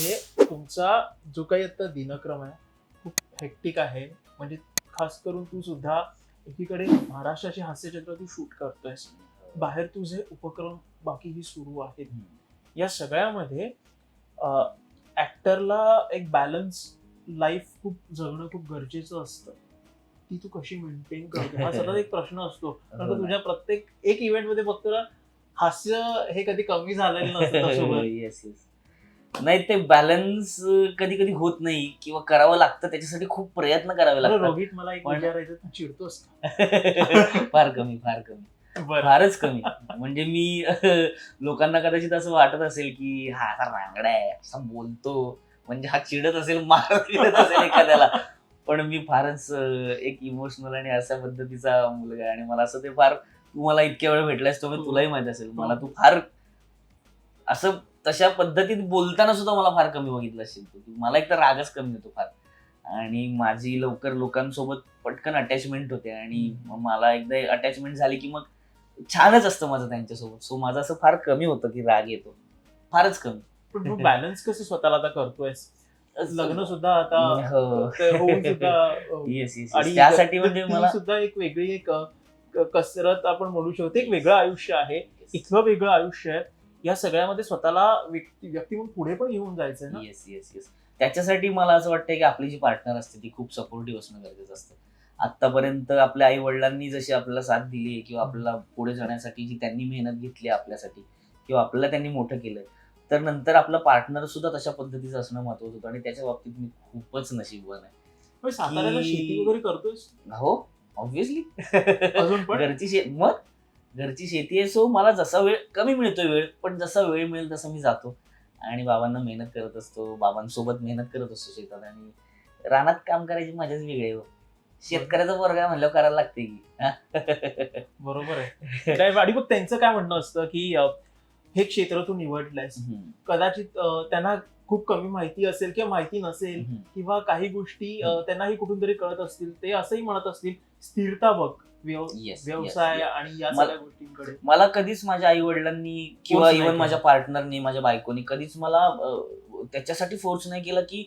म्हणजे तुमचा जो काही आता दिनक्रम आहे खूप हेक्टिक आहे. म्हणजे खास करून तू सुद्धा एकीकडे महाराष्ट्राची हास्यचित्र तू शूट करतोयस. बाहेर तुझे उपक्रम बाकीही सुरू आहेत. या सगळ्यामध्ये ऍक्टरला एक बॅलन्स लाईफ खूप जगणं खूप गरजेचं असतं. ती तू कशी मेंटेन करते? हा सतत एक प्रश्न असतो. कारण तुझ्या प्रत्येक एक इव्हेंटमध्ये फक्त हास्य हे कधी कमी झालेलं नसतं नाही ते बॅलन्स कधी कधी होत नाही किंवा करावं लागतं त्याच्यासाठी खूप प्रयत्न करावे लागतात. रोहित मला एक पण- विचारायचं तू चिडतोस का? फार कमी फार कमी. बरं. फारच कमी. म्हणजे मी लोकांना कदाचित असं वाटत असेल की हा असा रांगडा आहे असा बोलतो. म्हणजे हा चिडत असेल मार चिडत असेल एखाद्याला. पण मी फारच एक इमोशनल आणि अशा पद्धतीचा मुलगा आहे आणि मला असं ते फार तू मला इतक्या वेळ भेटलास तो तुलाही माहीत असेल. मला तू फार असं तशा पद्धतीत बोलताना सुद्धा मला फार कमी बघितलं असेल तू. मला एक तर रागच कमी होतो फार. आणि माझी लवकर लोकांसोबत पटकन अटॅचमेंट होते आणि मला एकदा अटॅचमेंट झाली की मग छानच असतं माझं त्यांच्यासोबत. सो माझं असं फार कमी होतं की राग येतो. फारच कमी. पण बॅलन्स कसं स्वतःला आता करतोयस? लग्न सुद्धा आता हो. सुद्धा अं, येस येस आणि त्यासाठी म्हणजे मला सुद्धा एक वेगळी एक कसरत आपण म्हणू शकतो. एक वेगळं आयुष्य आहे. इतकं वेगळं आयुष्य आहे. या सगळ्यामध्ये स्वतःला व्यक्ती व्यक्ती म्हणून पुढे पण घेऊन जायचंय ना? येस येस येस त्याच्यासाठी मला असं वाटतं की आपली जी पार्टनर असते ती खूप सपोर्टिव्ह असणं गरजेचं असतं. आतापर्यंत आपल्या आई वडिलांनी जशी आपल्याला साथ दिली किंवा आपल्याला पुढे जाण्यासाठी जी त्यांनी मेहनत घेतली आपल्यासाठी किंवा आपल्याला त्यांनी मोठं केलं तर नंतर आपलं पार्टनर सुद्धा तशा पद्धतीचं असणं महत्वाचं होतं आणि त्याच्या बाबतीत मी खूपच नशीबवान आहे. साताऱ्याला शेती वगैरे करतोयस? हो ऑब्व्हियसली अजून पण? घरची मग? घरची शेती आहे सो मला जसा वेळ कमी मिळतोय वेळ पण जसा वेळ मिळेल तसा मी जातो आणि बाबांना मेहनत करत असतो बाबांसोबत मेहनत करत असतो शेतात आणि रानात काम करायची मजाच वेगळी आहे हो. शेतकऱ्याचा वर्ग आहे म्हणल्यावर करायला लागते की? बरोबर आहे काय आणि मग त्यांचं काय म्हणणं असतं की हे क्षेत्र तू निवडलंयस कदाचित त्यांना खूप कमी माहिती असेल किंवा माहिती नसेल. किंवा काही गोष्टी त्यांनाही कुठून तरी कळत असतील ते असंही म्हणत असतील स्थिरता बघ व्यव- Yes, व्यवसाय yes, yes. आणि या मला- सगळ्या गोष्टींकडे मला कधीच माझ्या आई वडिलांनी किंवा नाही इव्हन केला. माझ्या पार्टनरनी माझ्या बायकोनी कधीच मला अं, त्याच्यासाठी फोर्स नाही केला की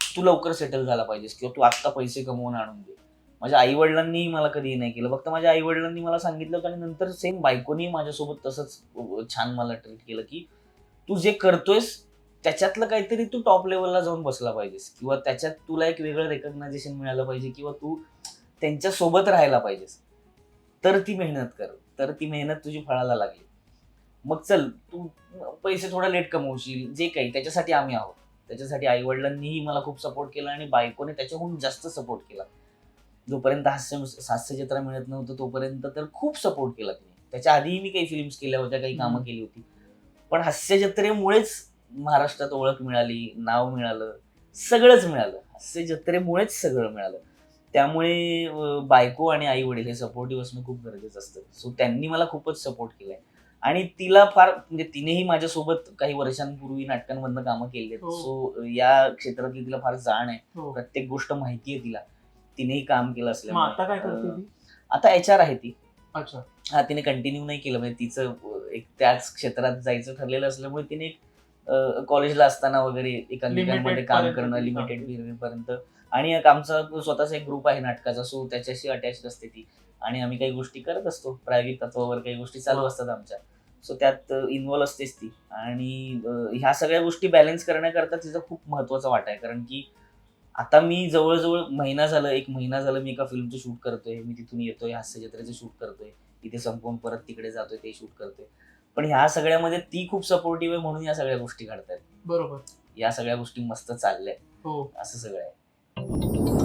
तू लवकर सेटल झाला पाहिजेस किंवा तू आत्ता पैसे कमवून आणून दे माझ्या आई वडिलांनी मला कधी नाही केलं फक्त माझ्या आई वडिलांनी मला सांगितलं होतं आणि नंतर सेम बायकोनी माझ्यासोबत तसंच अं, छान मला ट्रीट केलं की तू जे करतोयस त्याच्यातलं काहीतरी तू टॉप लेवलला जाऊन बसला पाहिजेस किंवा त्याच्यात तुला एक वेगळं रेकग्नायझेशन मिळालं पाहिजे किंवा तू त्यांच्यासोबत राहायला पाहिजेस तर ती मेहनत कर तर ती मेहनत तुझी फळाला लागली. मग चल तू पैसे थोडा लेट कमवशील जे काही त्याच्यासाठी आम्ही आहोत. त्याच्यासाठी आई वडिलांनीही मला खूप सपोर्ट केला आणि बायकोने त्याच्याहून जास्त सपोर्ट केला. जोपर्यंत हास्य हास्य चित्र मिळत नव्हतं तोपर्यंत तर खूप सपोर्ट केला तिने. त्याच्या आधीही मी काही फिल्म्स केल्या होत्या काही कामं. केली होती. पण हास्य जत्रेमुळेच महाराष्ट्रात ओळख मिळाली नाव मिळालं सगळंच मिळालं. हास्य जत्रेमुळेच सगळं मिळालं. त्यामुळे बायको आणि आई वडील हे सपोर्टिव्ह असणं खूप गरजेचं असतं. सो त्यांनी मला खूपच सपोर्ट केलाय. आणि तिला फार म्हणजे तिनेही माझ्यासोबत काही वर्षांपूर्वी नाटकांमधनं कामं केली आहेत हो. सो या क्षेत्रातली तिला फार जाण आहे. हो. प्रत्येक गोष्ट माहिती आहे तिला. तिनेही काम केलं असल्यामुळे. आता काय करते आता एच आर आहे ती. अच्छा. हा तिने कंटिन्यू नाही केलं. म्हणजे तिचं एक त्याच क्षेत्रात जायचं ठरलेलं असल्यामुळे तिने एक कॉलेजला असताना वगैरे Limited काम करणं लिमिटेड पर्यंत आणि एक आमचा स्वतःचा एक ग्रुप आहे नाटकाचा सो त्याच्याशी अटॅच असते ती. आणि आम्ही काही गोष्टी करत असतो. प्रायोगिक तत्वावर काही गोष्टी चालू वा. असतात आमच्या. सो त्यात इन्व्हॉल्व असतेच ती. आणि ह्या सगळ्या गोष्टी बॅलन्स करण्याकरता तिचा खूप महत्त्वाचा वाटा आहे. कारण की आता मी जवळजवळ महिना झालं एक महिना झालं मी एका फिल्मचं शूट करतोय. मी तिथून येतोय हास्य जत्रेचं शूट करतोय. इथे संपवून परत तिकडे जातोय ते शूट करतोय. पण ह्या सगळ्यामध्ये ती खूप सपोर्टिव्ह आहे म्हणून या सगळ्या गोष्टी घडतायत. बरोबर. या सगळ्या गोष्टी मस्त चालल्या हो. असं सगळं आहे. Thank you.